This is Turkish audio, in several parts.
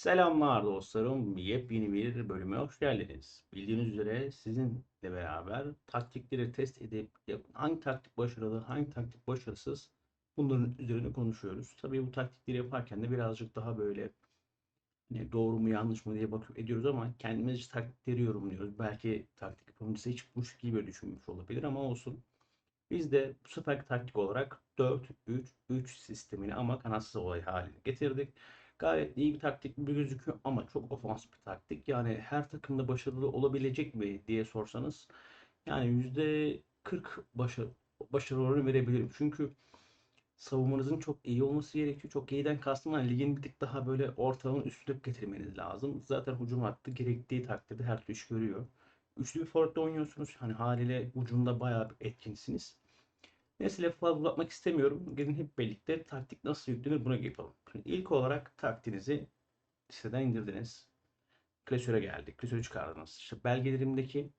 Selamlar dostlarım. Yepyeni bir bölüme hoş geldiniz. Bildiğiniz üzere sizinle beraber taktikleri test edip hangi taktik başarılı, hangi taktik başarısız bunların üzerine konuşuyoruz. Tabii bu taktikleri yaparken de birazcık daha böyle hani doğru mu yanlış mı diye bakıp ediyoruz ama kendimiz taktikleri yorumluyoruz. Belki taktik yapımcısı hiç bu şekilde düşünmüş olabilir ama olsun. Biz de bu seferki taktik olarak 4-3-3 sistemini ama kanatsız olay haline getirdik. Gayet iyi bir taktik gibi gözüküyor ama çok ofansif bir taktik. Yani her takımda başarılı olabilecek mi diye sorsanız yani %40 başarı, başarı oranı verebilirim. Çünkü savunmanızın çok iyi olması gerekiyor. Çok iyiden kastım yani ligin bir tık daha böyle ortalamanın üstüne getirmeniz lazım. Zaten hücum hattı gerektiği takdirde her türlü iş görüyor. Üçlü bir forvetle oynuyorsunuz. Hani haliyle ucunda bayağı bir etkinsiniz. Neyse lafı fazla uzatmak istemiyorum. Gelin hep birlikte taktik nasıl yüklenir buna yapalım. Şimdi ilk olarak taktiğinizi siteden indirdiniz. Klasöre geldik. Klasörü çıkardınız. İşte belgelerimdeki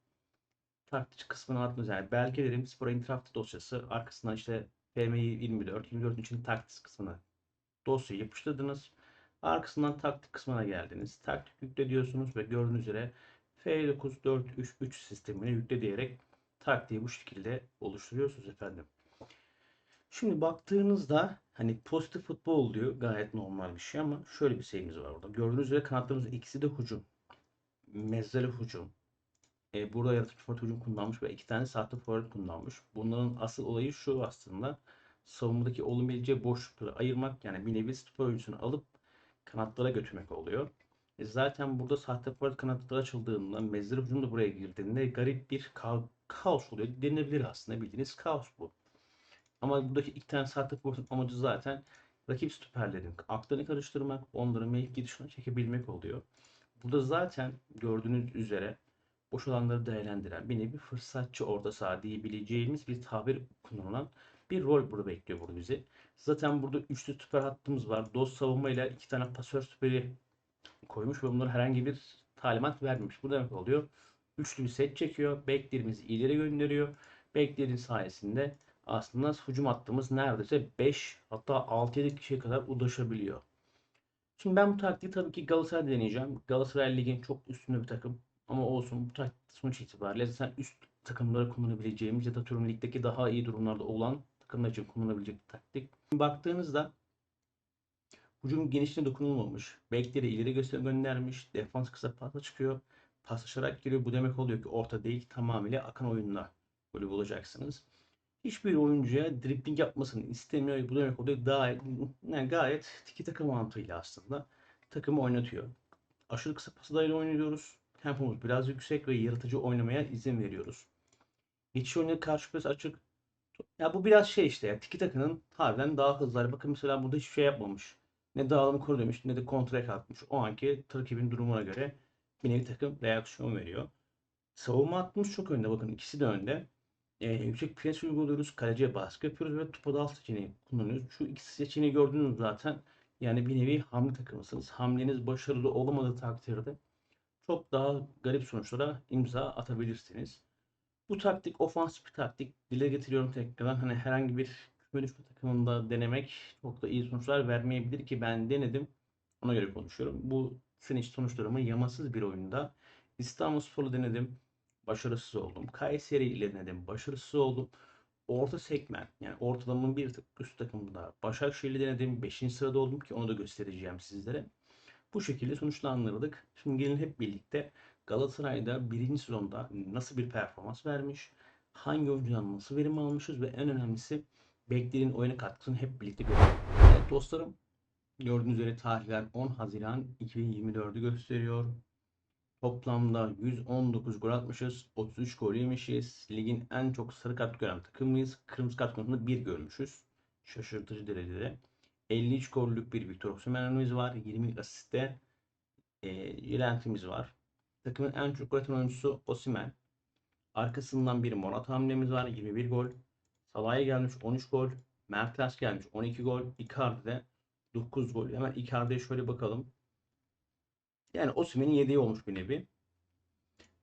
taktik kısmına attınız. Yani belgelerim spor interactive dosyası. Arkasından işte PMI 24, 24 için taktik kısmına dosyayı yapıştırdınız. Arkasından taktik kısmına geldiniz. Taktik yükle diyorsunuz ve gördüğünüz üzere F9433 sistemini yükle diyerek taktiği bu şekilde oluşturuyorsunuz efendim. Şimdi baktığınızda hani pozitif futbol diyor gayet normal bir şey ama şöyle bir şeyimiz var orada. Gördüğünüz üzere kanatlarımız ikisi de hücum. Mezzeli hücum. E, burada yaratıcı forvet hücum kullanmış ve iki tane sahte forvet kullanmış. Bunların asıl olayı şu aslında. Savunmadaki olabileceği boşlukları ayırmak yani bir nevi spor oyuncusunu alıp kanatlara götürmek oluyor. E, zaten burada sahte forvet kanatları açıldığında mezzeli hücum da buraya girdiğinde garip bir ka kaos oluyor. Denilebilir aslında bildiğiniz kaos bu. Ama buradaki iki tane sahte forvet'in amacı zaten rakip stoperlerin aklını karıştırmak, onları mevki dışına çekebilmek oluyor. Burada zaten gördüğünüz üzere boş alanları değerlendiren bir nevi fırsatçı orta saha diyebileceğimiz bir tabir kullanılan bir rol burada bekliyor burada bizi. Zaten burada üçlü stoper hattımız var. Dost savunmayla iki tane pasör stoperi koymuş ve bunlara herhangi bir talimat vermemiş. Bu demek oluyor. Üçlü bir set çekiyor. Beklerimizi ileri gönderiyor. Beklerin sayesinde aslında hücum hattımız neredeyse 5 hatta 6-7 kişiye kadar ulaşabiliyor. Şimdi ben bu taktiği tabii ki Galatasaray deneyeceğim. Galatasaray Lig'in çok üstünde bir takım. Ama olsun bu taktik sonuç itibariyle zaten üst takımlara kullanabileceğimiz ya da tüm ligdeki daha iyi durumlarda olan takımlar için kullanabilecek bir taktik. Baktığınızda hücum genişliğine dokunulmamış. Bekleri ileri göster göndermiş. Defans kısa pasla çıkıyor. Paslaşarak geliyor. Bu demek oluyor ki orta değil tamamıyla akan oyunla golü bulacaksınız hiçbir oyuncuya dribbling yapmasını istemiyor. Bu demek oluyor gayet, yani gayet tiki takım mantığıyla aslında takımı oynatıyor. Aşırı kısa paslarıyla oynuyoruz. Tempomuz biraz yüksek ve yaratıcı oynamaya izin veriyoruz. Geçiş oyunu karşı pres açık. Ya bu biraz şey işte ya tiki takının harbiden daha hızlı. Bakın mesela burada hiçbir şey yapmamış. Ne dağılım koru demiş ne de kontra kalkmış. O anki rakibin durumuna göre bir nevi takım reaksiyon veriyor. Savunma hattımız çok önde. Bakın ikisi de önde e, yüksek pres uyguluyoruz. Kaleciye baskı yapıyoruz ve topa dal seçeneği kullanıyoruz. Şu ikisi seçeneği gördünüz zaten. Yani bir nevi hamle takımısınız. Hamleniz başarılı olamadığı takdirde çok daha garip sonuçlara imza atabilirsiniz. Bu taktik ofansif bir taktik. Dile getiriyorum tekrardan. Hani herhangi bir küme takımında denemek çok da iyi sonuçlar vermeyebilir ki ben denedim. Ona göre konuşuyorum. Bu sene sonuçlarımı yamasız bir oyunda İstanbulspor'u denedim başarısız oldum. Kayseri ile denedim, başarısız oldum. Orta segment yani ortalamanın bir tık üst takımında Başakşehir'i denedim. 5. sırada oldum ki onu da göstereceğim sizlere. Bu şekilde sonuçlandırdık. Şimdi gelin hep birlikte Galatasaray'da birinci sezonda nasıl bir performans vermiş, hangi oyuncudan nasıl verim almışız ve en önemlisi beklerin oyuna katkısını hep birlikte görelim. Evet dostlarım gördüğünüz üzere tarihler 10 Haziran 2024'ü gösteriyor. Toplamda 119 gol atmışız. 33 gol yemişiz. Ligin en çok sarı kart gören takımıyız. Kırmızı kart konusunda 1 görmüşüz. Şaşırtıcı derecede. 53 gollük bir Victor Osimhen'imiz var. 20 asiste e, Jelent'imiz var. Takımın en çok gol atan oyuncusu Osimhen. Arkasından bir Morata hamlemiz var. 21 gol. Salah'a gelmiş 13 gol. Mertens gelmiş 12 gol. Icardi de 9 gol. Hemen Icardi'ye şöyle bakalım. Yani Osimhen'in yedeği olmuş bir nevi.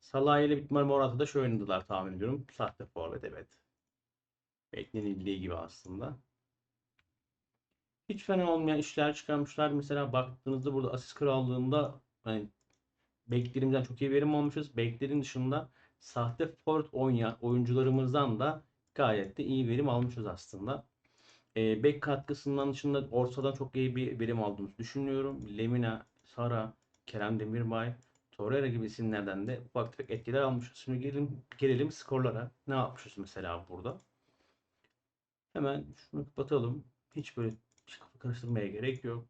Salah ile Bitmar Morata da şöyle oynadılar tahmin ediyorum. Sahte forvet evet. Beklenildiği gibi aslında. Hiç fena olmayan işler çıkarmışlar. Mesela baktığınızda burada asist krallığında hani beklerimizden çok iyi verim almışız. Beklerin dışında sahte forward oynayan oyuncularımızdan da gayet de iyi verim almışız aslında. E, bek katkısından dışında ortadan çok iyi bir verim aldığımızı düşünüyorum. Lemina, Sara, Kerem Demirbay, Torreira gibi isimlerden de ufak tefek etkiler almışız. Şimdi gelelim, gelelim skorlara. Ne yapmışız mesela burada? Hemen şunu kapatalım. Hiç böyle karıştırmaya gerek yok.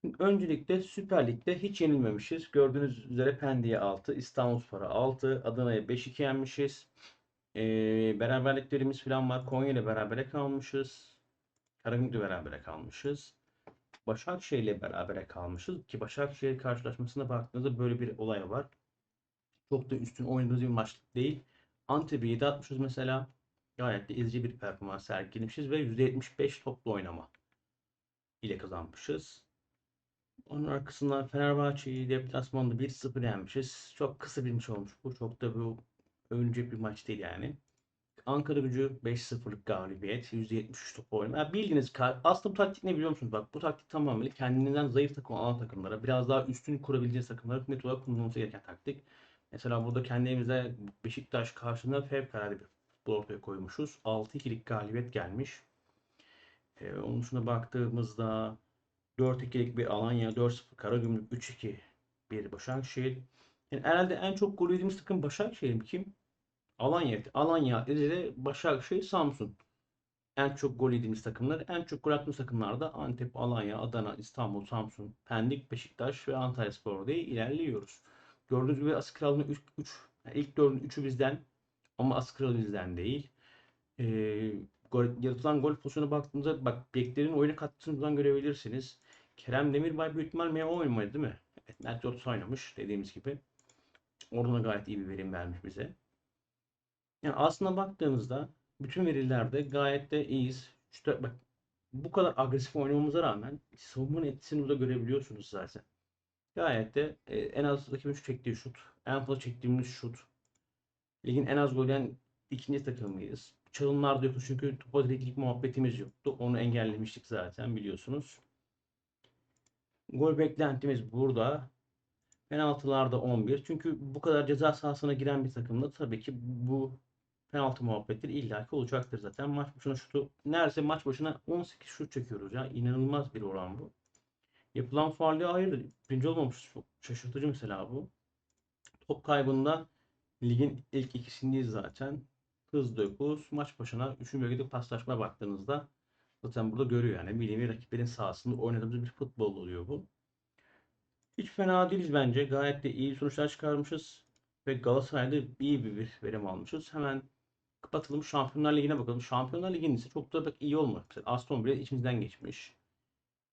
Şimdi öncelikle Süper Lig'de hiç yenilmemişiz. Gördüğünüz üzere Pendik'e 6, İstanbulspor'a 6, Adana'ya 5-2 yenmişiz. Ee, beraberliklerimiz falan var. Konya ile berabere kalmışız. Karagümrük'le berabere kalmışız. Başakşehir ile berabere kalmışız. Ki Başakşehir karşılaşmasına baktığınızda böyle bir olay var. Çok da üstün oynadığımız bir maç değil. Antep'i 7 atmışız mesela. Gayet de ezici bir performans sergilemişiz ve %75 toplu oynama ile kazanmışız. Onun arkasından Fenerbahçe'yi deplasmanda 1-0 yenmişiz. Çok kısa bir maç olmuş bu. Çok da bu övünecek bir maç değil yani. Ankara gücü 5-0'lık galibiyet. %73 top oynama. Yani bildiğiniz aslında bu taktik ne biliyor musunuz? Bak bu taktik tamamen kendinizden zayıf takım olan takımlara biraz daha üstün kurabileceğiniz takımlara net olarak kullanılması gereken taktik. Mesela burada kendi evimizde Beşiktaş karşısında fevkalade bir futbol ortaya koymuşuz. 6-2'lik galibiyet gelmiş. Ee, onun dışında baktığımızda 4-2'lik bir Alanya, 4-0 Karagümrük, 3-2 bir Başakşehir. Yani herhalde en çok gol yediğimiz takım Başakşehir mi? Kim? Alanya. Alanya, Rize, Başakşehir, Samsun. En çok gol yediğimiz takımlar. En çok gol attığımız takımlar da Antep, Alanya, Adana, İstanbul, Samsun, Pendik, Beşiktaş ve Antalyaspor diye ilerliyoruz. Gördüğünüz gibi Asıl Kralı'nın 3, 3 yani ilk dördün 3'ü bizden ama Asıl Kralı bizden değil. Ee, gol, yaratılan gol pozisyonuna baktığımızda bak beklerin oyuna katkısını buradan görebilirsiniz. Kerem Demirbay büyük ihtimal MO oynamaydı değil mi? Evet, Mert oynamış dediğimiz gibi. Oradan da gayet iyi bir verim vermiş bize. Yani aslında baktığımızda bütün verilerde gayet de iyiyiz. İşte bak bu kadar agresif oynamamıza rağmen savunmanın etkisini burada görebiliyorsunuz zaten. Gayet de e, en az rakibin şu çektiği şut, en fazla çektiğimiz şut. Ligin en az gol yiyen ikinci takımıyız. Çalımlarda yoktu çünkü topa direktlik muhabbetimiz yoktu. Onu engellemiştik zaten biliyorsunuz. Gol beklentimiz burada. Penaltılarda 11. Çünkü bu kadar ceza sahasına giren bir takımda tabii ki bu penaltı muhabbetleri illaki olacaktır zaten. Maç başına şutu neredeyse maç başına 18 şut çekiyoruz ya. İnanılmaz bir oran bu. Yapılan faulle hayır birinci olmamış. Çok şaşırtıcı mesela bu. Top kaybında ligin ilk ikisindeyiz zaten. Hız 9. Maç başına 3. bölgede paslaşmaya baktığınızda zaten burada görüyor yani. Nevi rakiplerin sahasında oynadığımız bir futbol oluyor bu. Hiç fena değiliz bence. Gayet de iyi sonuçlar çıkarmışız. Ve Galatasaray'da iyi bir verim almışız. Hemen kapatalım. Şampiyonlar Ligi'ne bakalım. Şampiyonlar Ligi'nin ise çok da iyi. Mesela Aston Villa içimizden geçmiş.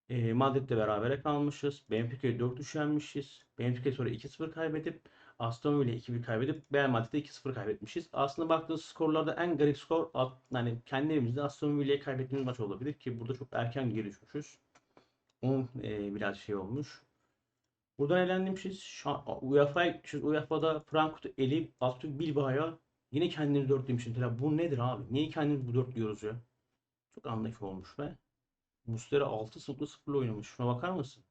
E, Madrid'le berabere kalmışız. Benfica'yı 4-3 yenmişiz. Benfica sonra 2-0 kaybedip Aston Villa 2-1 kaybedip Real Madrid'e 2-0 kaybetmişiz. Aslında baktığınız skorlarda en garip skor yani kendi evimizde Aston Villa'ya kaybettiğimiz maç olabilir ki burada çok erken geri düşmüşüz. Onun e, biraz şey olmuş. Buradan elenmişiz. UEFA, UEFA'da Frankfurt'u eleyip Atletico Bilbao'ya yine kendimizi dörtlemişiz. Mesela bu nedir abi? Niye kendimizi bu dört diyoruz ya? Çok anlayış olmuş be. Muslera 6-0'la oynamış. Şuna bakar mısın?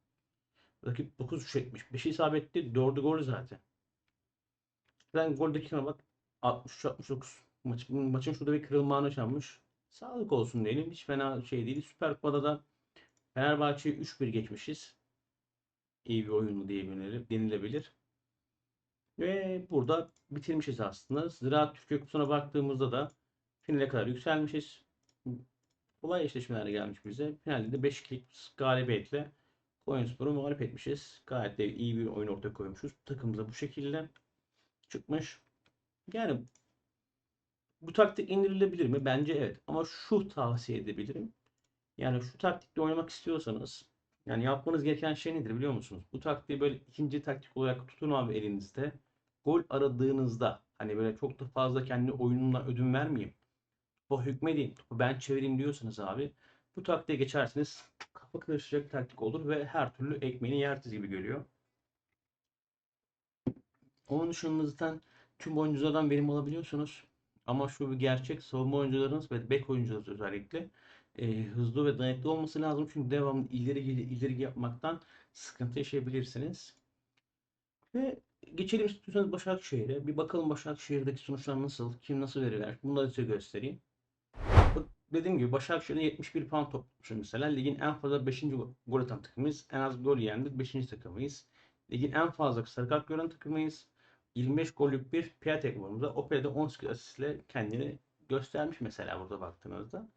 Rakip 9 3 etmiş. 5 isabetli 4'ü gol zaten. Ben gol dakikana bak. 63-69. Maç, maçın şurada bir kırılma anı yaşanmış. Sağlık olsun diyelim. Hiç fena şey değil. Süper Kupa'da da Fenerbahçe'yi 3-1 geçmişiz. İyi bir oyunu diyebilir, denilebilir. Ve burada bitirmişiz aslında. Ziraat Türkiye Kupası'na baktığımızda da finale kadar yükselmişiz. Kolay eşleşmeler gelmiş bize. Finalde de 5-2'lik galibiyetle Konyaspor'u mağlup etmişiz. Gayet de iyi bir oyun ortaya koymuşuz. Takımımıza bu şekilde çıkmış. Yani bu taktik indirilebilir mi? Bence evet. Ama şu tavsiye edebilirim. Yani şu taktikle oynamak istiyorsanız yani yapmanız gereken şey nedir biliyor musunuz? Bu taktiği böyle ikinci taktik olarak tutun abi elinizde. Gol aradığınızda hani böyle çok da fazla kendi oyunumla ödün vermeyeyim. Topa hükmedeyim. Topu ben çevireyim diyorsanız abi bu taktiğe geçerseniz kafa karışacak taktik olur ve her türlü ekmeğini yersiniz gibi geliyor. Onun dışında zaten tüm oyunculardan verim alabiliyorsunuz. Ama şu bir gerçek savunma oyuncularınız ve bek oyuncularınız özellikle e, hızlı ve dayanıklı olması lazım. Çünkü devamlı ileri ileri yapmaktan sıkıntı yaşayabilirsiniz. Ve geçelim istiyorsanız Başakşehir'e. Bir bakalım Başakşehir'deki sonuçlar nasıl, kim nasıl veriler. Bunları size göstereyim. Bak, dediğim gibi Başakşehir'de 71 puan toplamışız mesela. Ligin en fazla 5. gol atan takımıyız. En az gol de 5. takımıyız. Ligin en fazla sarı kart gören takımıyız. 25 gollük bir Piatek var burada. O Piatek 18 asistle kendini göstermiş mesela burada baktığınızda.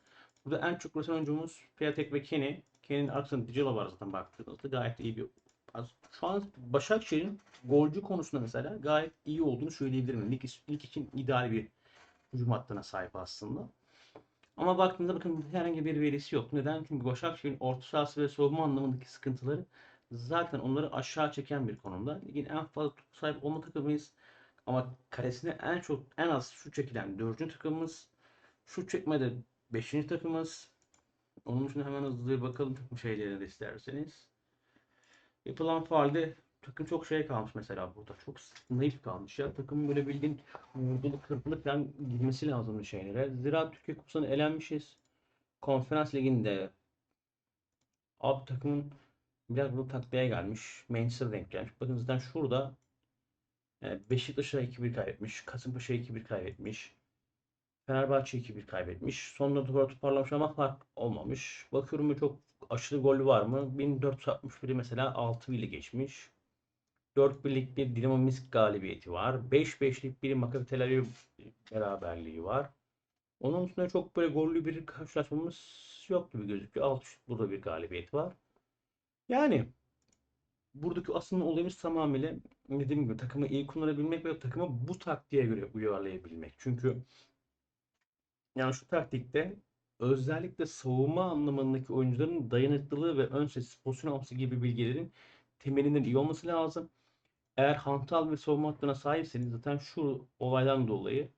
Burada en çok üreten oyuncumuz Piatek ve Kenny. Kenny'nin arkasında Dicelo var zaten baktığınızda. Gayet iyi bir şu an Başakşehir'in golcü konusunda mesela gayet iyi olduğunu söyleyebilirim. Lig, lig için ideal bir hücum hattına sahip aslında. Ama baktığımda bakın herhangi bir verisi yok. Neden? Çünkü Başakşehir'in orta sahası ve savunma anlamındaki sıkıntıları zaten onları aşağı çeken bir konumda. Ligin en fazla sahip olma takımıyız. Ama kalesine en çok en az şu çekilen dördüncü takımımız. Şu çekmede beşinci takımımız. Onun için hemen hızlı bir bakalım takım şeylerine de isterseniz. Yapılan faalde takım çok şey kalmış mesela burada. Çok naif kalmış ya. Takım böyle bildiğin vurdulu kırpılı falan girmesi lazım şeylere. Zira Türkiye Kupası'na elenmişiz. Konferans Ligi'nde abi takımın biraz bu taklaya gelmiş. Manchester denk gelmiş. Bakın zaten şurada e, Beşiktaş'a 2-1 kaybetmiş. Kasımpaşa'ya 2-1 kaybetmiş. Fenerbahçe 2-1 kaybetmiş. Sonra da toparlamış ama fark olmamış. Bakıyorum çok aşırı golü var mı? 1461'i mesela 6 ile geçmiş. 4 birlik bir Dinamo Minsk galibiyeti var. 5-5'lik bir Maccabi Tel Aviv beraberliği var. Onun üstünde çok böyle gollü bir karşılaşmamız yok gibi gözüküyor. 6 burada bir galibiyet var. Yani buradaki aslında olayımız tamamıyla dediğim gibi takımı iyi kullanabilmek ve takımı bu taktiğe göre uyarlayabilmek. Çünkü yani şu taktikte özellikle savunma anlamındaki oyuncuların dayanıklılığı ve ön ses pozisyon alması gibi bilgilerin temelinin iyi olması lazım. Eğer hantal ve savunma hattına sahipseniz zaten şu olaydan dolayı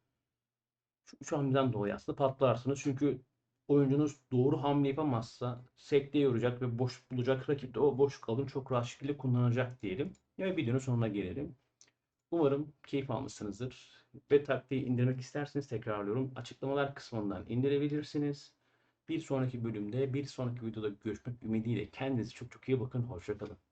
şu üç hamleden dolayı aslında patlarsınız. Çünkü oyuncunuz doğru hamle yapamazsa sekteye yoracak ve boş bulacak. Rakip de o boş kalın çok rahat şekilde kullanacak diyelim. Ve videonun sonuna gelelim. Umarım keyif almışsınızdır. Ve taktiği indirmek isterseniz tekrarlıyorum. Açıklamalar kısmından indirebilirsiniz. Bir sonraki bölümde, bir sonraki videoda görüşmek ümidiyle kendinize çok çok iyi bakın. Hoşçakalın.